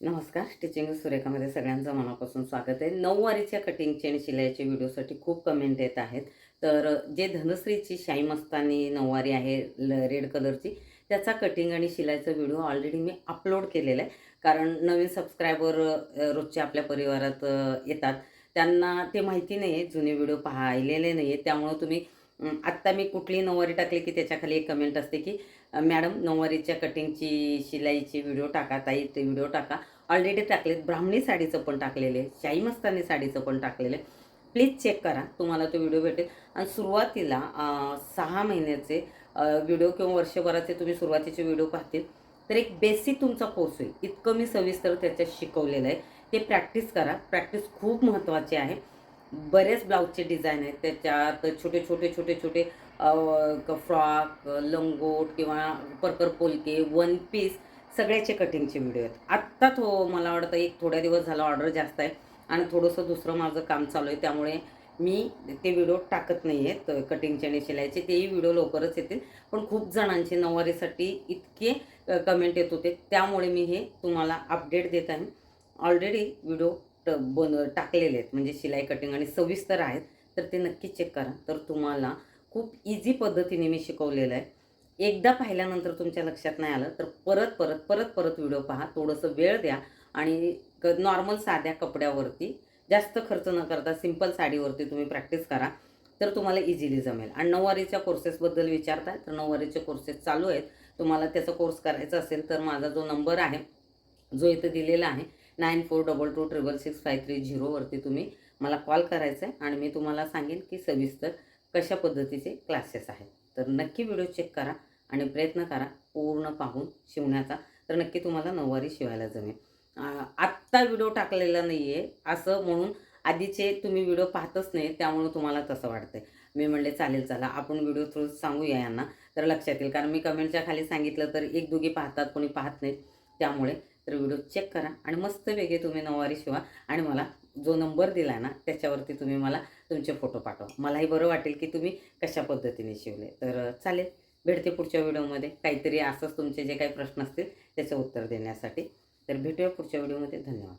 नमस्कार. स्टिचिंग सुरेखामध्ये सगळ्यांचं मनापासून स्वागत आहे. नऊवारीच्या कटिंगचे आणि शिलाईच्या व्हिडिओसाठी खूप कमेंट येत आहेत. तर जे धनश्रीची शाई मस्तानी नऊवारी आहे ल रेड कलरची त्याचा कटिंग आणि शिलाईचा व्हिडिओ ऑलरेडी मी अपलोड केलेला आहे. कारण नवीन सबस्क्रायबर रोजच्या आपल्या परिवारात येतात. त्यांना ते माहिती नाही आहे जुने व्हिडिओ पाहिलेले नाही आहेत त्यामुळं तुम्ही आत्ता मी कुठली नऊवारी टाकली की त्याच्याखाली एक कमेंट असते की मॅडम नऊवारीच्या कटिंगची शिलाईची व्हिडिओ टाका ताई ते व्हिडिओ टाका. ऑलरेडी टाकलेत ब्राह्मणी साडीचं पण टाकलेले शाही मस्तानी साडीचं पण टाकलेलं. आहे प्लीज चेक करा तुम्हाला तो व्हिडिओ भेटेल. आणि सुरुवातीला सहा महिन्याचे व्हिडिओ किंवा वर्षभराचे तुम्ही सुरुवातीचे व्हिडिओ पाहतील तर एक बेसिक तुमचा कोर्स होईल. इतकं मी सविस्तर त्याच्यात शिकवलेलं आहे. ते प्रॅक्टिस करा. प्रॅक्टिस खूप महत्त्वाची आहे. बरेच ब्लाऊजचे डिझाईन आहेत. त्याच्यात छोटे छोटे छोटे छोटे फ्रॉक लंगोट किंवा परकर पोलके वन पीस सगळ्याचे कटिंगचे व्हिडिओ आहेत. आत्ता तो मला वाटतं एक थोड्या दिवस झाला ऑर्डर जास्त आहे आणि थोडंसं दुसरं माझं काम चालू आहे. त्यामुळे मी ते व्हिडिओ टाकत नाही आहेत कटिंगचे आणि शिलायचे तेही व्हिडिओ लवकरच येतील. पण खूप जणांचे नऊवारीसाठी इतके कमेंट येत होते. त्यामुळे मी हे तुम्हाला अपडेट देत आहे. ऑलरेडी व्हिडिओ ट बन टाकलेले आहेत. म्हणजे शिलाई कटिंग आणि सविस्तर आहेत. तर ते नक्की चेक करा. तर तुम्हाला खूप इझी पद्धतीने मी शिकवलेलं आहे. एकदा पाहिल्यानंतर तुमच्या लक्षात नाही आलं तर परत परत परत परत व्हिडिओ पहा. थोडंसं वेळ द्या. आणि क नॉर्मल साध्या कपड्यावरती जास्त खर्च न करता सिंपल साडीवरती तुम्ही प्रॅक्टिस करा. तर तुम्हाला इझिली जमेल. आणि नऊवारीच्या कोर्सेसबद्दल विचारताय तर नऊवारीचे कोर्सेस चालू आहेत. तुम्हाला त्याचा कोर्स करायचा असेल तर माझा जो नंबर आहे जो इथं दिलेला आहे nine four double two triple six five three झिरोवरती तुम्ही मला कॉल करायचा आहे आणि मी तुम्हाला सांगेन की सविस्तर कशा पद्धतीचे क्लासेस आहेत तर नक्की व्हिडिओ चेक करा आणि प्रयत्न करा पूर्ण पाहून शिवण्याचा तर नक्की तुम्हाला नऊवारी शिवायला जमेल आत्ता व्हिडिओ टाकलेला नाही आहे असं म्हणून आधीचे तुम्ही व्हिडिओ पाहतच नाही त्यामुळे तुम्हाला तसं वाटतंय मी म्हणले चालेल चला आपण व्हिडिओ थ्रू सांगूया यांना तर लक्षात येईल कारण मी कमेंटच्या खाली सांगितलं तर एक दोघी पाहतात कोणी पाहत नाहीत त्यामुळे तर व्हिडिओ चेक करा. आणि मस्त वेगळे तुम्ही नऊवारी शिवा. आणि मला जो नंबर दिला ना त्याच्यावरती तुम्ही मला तुमचे फोटो पाठवा. मलाही बरं वाटेल की तुम्ही कशा पद्धतीने शिवले. तर चालेल. भेटते पुढच्या व्हिडिओमध्ये. काहीतरी असंच तुमचे जे काही प्रश्न असतील त्याचं उत्तर देण्यासाठी. तर भेटूया पुढच्या व्हिडिओमध्ये. धन्यवाद.